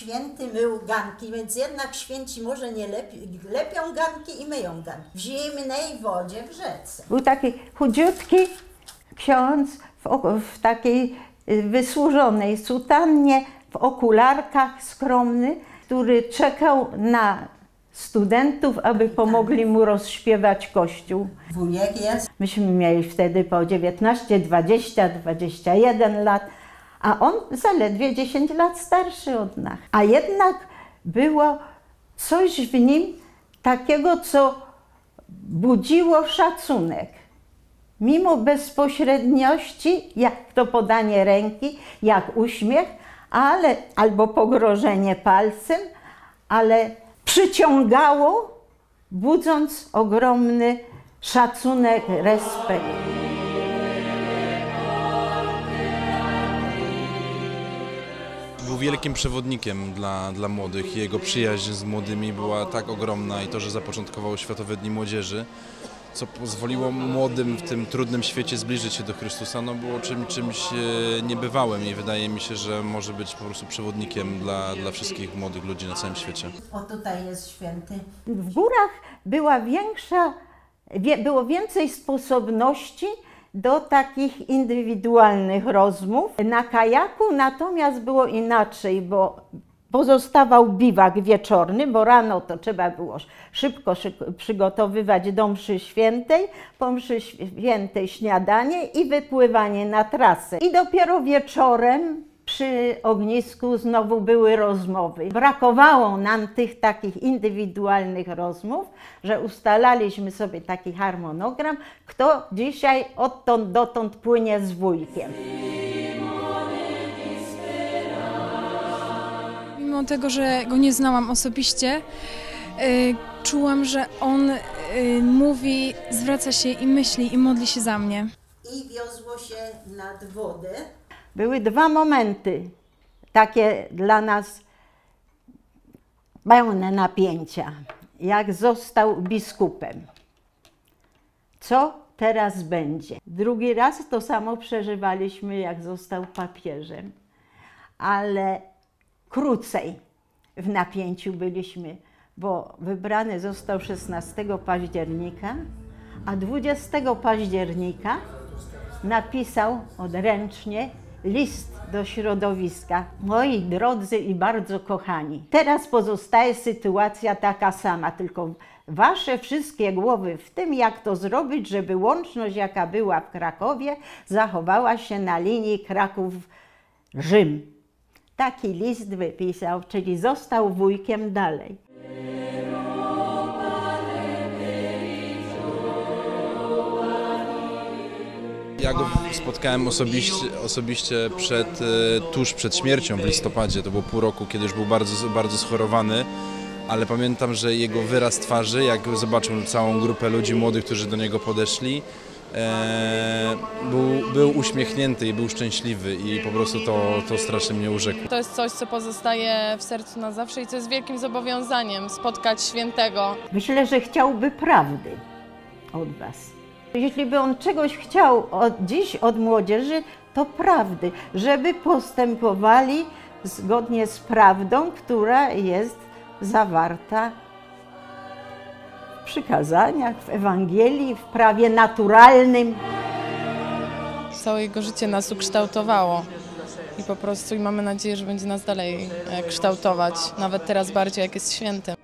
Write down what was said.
święty mył ganki, więc jednak święci może nie lepi, lepią ganki i myją ganki. W zimnej wodzie w rzece. Był taki chudziutki ksiądz w, w takiej y, wysłużonej sutannie, w okularkach skromny, który czekał na studentów, aby pomogli mu rozśpiewać kościół. Wujek jest. Myśmy mieli wtedy po 19, 20, 21 lat, a on zaledwie 10 lat starszy od nas. A jednak było coś w nim takiego, co budziło szacunek. Mimo bezpośredniości, jak to podanie ręki, jak uśmiech, ale, albo pogrożenie palcem, ale przyciągało, budząc ogromny szacunek, respekt. Wielkim przewodnikiem dla, dla młodych. Jego przyjaźń z młodymi była tak ogromna i to, że zapoczątkował Światowe Dni Młodzieży, co pozwoliło młodym w tym trudnym świecie zbliżyć się do Chrystusa, no było czym, czymś e, niebywałym i wydaje mi się, że może być po prostu przewodnikiem dla, dla wszystkich młodych ludzi na całym świecie. O tutaj jest święty. W górach była większa, wie, było więcej sposobności do takich indywidualnych rozmów. Na kajaku natomiast było inaczej, bo pozostawał biwak wieczorny, bo rano to trzeba było szybko przygotowywać do mszy świętej, po mszy świętej śniadanie i wypływanie na trasę. I dopiero wieczorem przy ognisku znowu były rozmowy. Brakowało nam tych takich indywidualnych rozmów, że ustalaliśmy sobie taki harmonogram, kto dzisiaj odtąd dotąd płynie z wujkiem. Mimo tego, że go nie znałam osobiście, y, czułam, że on y, mówi, zwraca się i myśli i modli się za mnie. I wiozło się nad wodę. Były dwa momenty takie dla nas pełne napięcia. Jak został biskupem. Co teraz będzie? Drugi raz to samo przeżywaliśmy, jak został papieżem, ale krócej w napięciu byliśmy, bo wybrany został 16 października, a 20 października napisał odręcznie list do środowiska. Moi drodzy i bardzo kochani, teraz pozostaje sytuacja taka sama, tylko wasze wszystkie głowy w tym, jak to zrobić, żeby łączność, jaka była w Krakowie, zachowała się na linii Kraków-Rzym. Taki list wypisał, czyli został wujkiem dalej. Ja go spotkałem osobiście, osobiście przed, e, tuż przed śmiercią w listopadzie. To było pół roku, kiedy już był bardzo, bardzo schorowany. Ale pamiętam, że jego wyraz twarzy, jak zobaczył całą grupę ludzi młodych, którzy do niego podeszli, e, był, był uśmiechnięty i był szczęśliwy i po prostu to, to strasznie mnie urzekło. To jest coś, co pozostaje w sercu na zawsze i co jest wielkim zobowiązaniem spotkać świętego. Myślę, że chciałby prawdy od Was. Jeśli by on czegoś chciał od, dziś od młodzieży, to prawdy, żeby postępowali zgodnie z prawdą, która jest zawarta w przykazaniach, w Ewangelii, w prawie naturalnym. Całe jego życie nas ukształtowało i po prostu i mamy nadzieję, że będzie nas dalej e, kształtować, nawet teraz bardziej jak jest świętym.